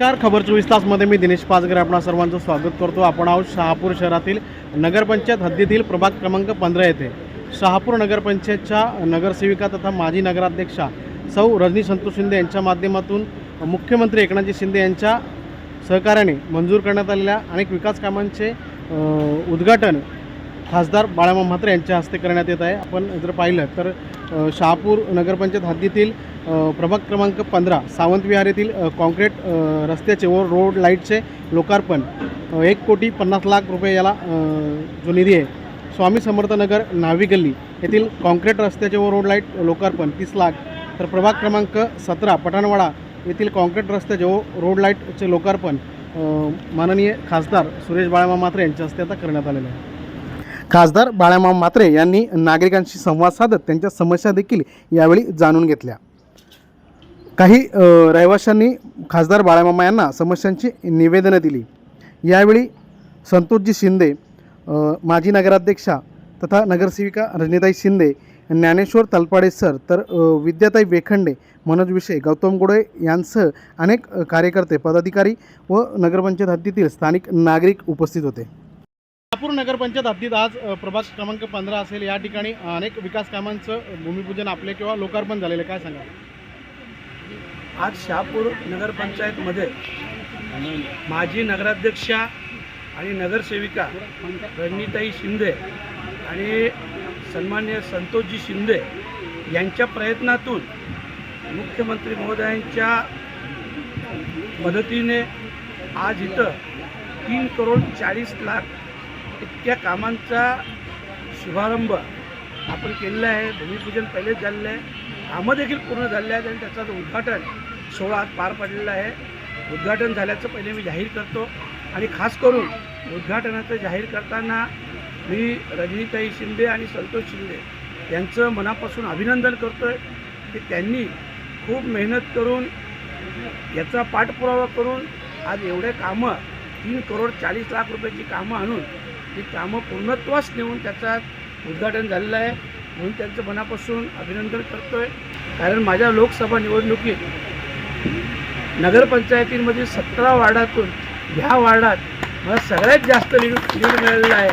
नमस्कार खबर चोवीस तासमध्ये मी दिनेश पाचगरे आपणा सर्वांचं स्वागत करतो. आपण आहोत शहापूर शहरातील नगरपंचायत हद्दीतील प्रभाग क्रमांक पंधरा येथे. शहापूर नगरपंचायतच्या नगरसेविका तथा माजी नगराध्यक्षा सौ रजनी संतोष शिंदे यांच्या माध्यमातून मुख्यमंत्री एकनाथजी शिंदे यांच्या सहकार्याने मंजूर करण्यात आलेल्या अनेक विकास कामांचे उद्घाटन खासदार बाळामा म्हात्रे यांच्या हस्ते करण्यात येत आहे. आपण जर पाहिलं तर शहापूर नगरपंचायत हद्दीतील प्रभाग क्रमांक पंधरा सावंतविहार येथील काँक्रीट कॉन्क्रीट रस्त्याचे व रोड लाईटचे लोकार्पण. एक कोटी पन्नास लाख रुपये याला जो निधी आहे स्वामी समर्थ नगर नावी गल्ली येथील कॉन्क्रीट रस्त्याचे व रोड लाइट लोकार्पण तीस लाख. तर प्रभाग क्रमांक सतरा पठाणवाडा येथील कॉन्क्रीट रस्त्याचे व रोड लाईटचे लोकार्पण माननीय खासदार सुरेश बाळामा म्हात्रे यांच्या हस्ते आता करण्यात आलेलं आहे. खासदार बाळामाम म्हात्रे यांनी नागरिकांशी संवाद साधत त्यांच्या समस्या देखील यावेळी जाणून घेतल्या. काही रहिवाशांनी खासदार बाळामामा यांना समस्यांची निवेदनं दिली. यावेळी संतोषजी शिंदे माजी नगराध्यक्षा तथा नगरसेविका रजनीताई शिंदे ज्ञानेश्वर तलपाडे सर तर विद्याताई वेखंडे मनोज विषय गौतम गोडे यांसह अनेक कार्यकर्ते पदाधिकारी व नगरपंचायत हद्दीतील स्थानिक नागरिक उपस्थित होते. नागपूर नगरपंचायत हद्दीत आज प्रभाग क्रमांक पंधरा असेल या ठिकाणी अनेक विकास कामांचं भूमिपूजन आपले किंवा लोकार्पण झालेलं आहे. काय सांगा आज शहापूर नगरपंचायतमध्ये माजी नगराध्यक्षा आणि नगरसेविका रणनीताई शिंदे आणि सन्मान्य संतोषजी शिंदे यांच्या प्रयत्नातून मुख्यमंत्री महोदयांच्या मदतीने आज इथं तीन करोड चाळीस लाख इतक्या कामांचा शुभारंभ आपण केलेला आहे. भूमिपूजन पहिलेच झालेलं आहे. कामं देखील पूर्ण झाले आहेत आणि त्याचं उद्घाटन सोहळा पार पडलेला आहे. उद्घाटन झाल्याचं पहिले मी जाहीर करतो. आणि खास करून उद्घाटनाचं जाहीर करताना मी रजनीताई शिंदे आणि संतोष शिंदे यांचं मनापासून अभिनंदन करतो आहे की त्यांनी खूप मेहनत करून याचा पाठपुरावा करून आज एवढे कामं तीन करोड चाळीस लाख रुपयाची कामं आणून ती कामं पूर्णत्वास नेऊन त्याचा उद्घाटन झालेलं आहे. म्हणून त्यांचं मनापासून अभिनंदन करतो आहे कारण माझ्या लोकसभा निवडणुकीत नगरपंचायतींमधील सतरा वार्डातून ह्या वार्डात मला सगळ्यात जास्त लीड लीड मिळालेलं आहे.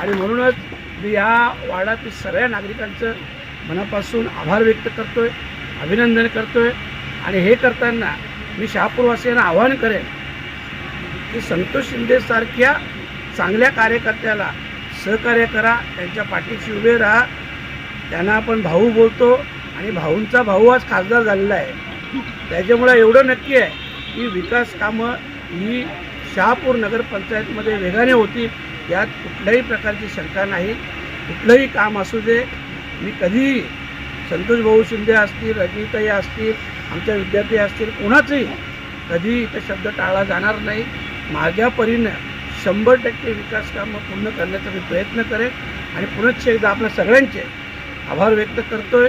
आणि म्हणूनच मी या वार्डातील सगळ्या नागरिकांचं मनापासून आभार व्यक्त करतो आहे अभिनंदन करतो आहे आणि हे करताना मी शहापूरवासियांना आवाहन करेन की संतोष शिंदेसारख्या चांगल्या कार्यकर्त्याला सहकार्य करा त्यांच्या पाठीशी उभे राहा. त्यांना आपण भाऊ बोलतो आणि भाऊंचा भाऊ आज खासदार झालेला आहे. त्याच्यामुळं एवढं नक्की आहे की विकास कामं ही शहापूर नगरपंचायतमध्ये वेगाने होतील यात कुठल्याही प्रकारची शंका नाही. कुठलंही काम असू दे. मी कधीही संतोष भाऊ शिंदे असतील रजनीताई असतील आमच्या विद्यार्थी असतील कोणाचंही कधी इथं शब्द टाळला जाणार नाही. माझ्या परीनं शंभर टक्के विकास कामं पूर्ण करण्याचा मी प्रयत्न करेन आणि पुनश्च एकदा आपल्या सगळ्यांचे आभार व्यक्त करतोय.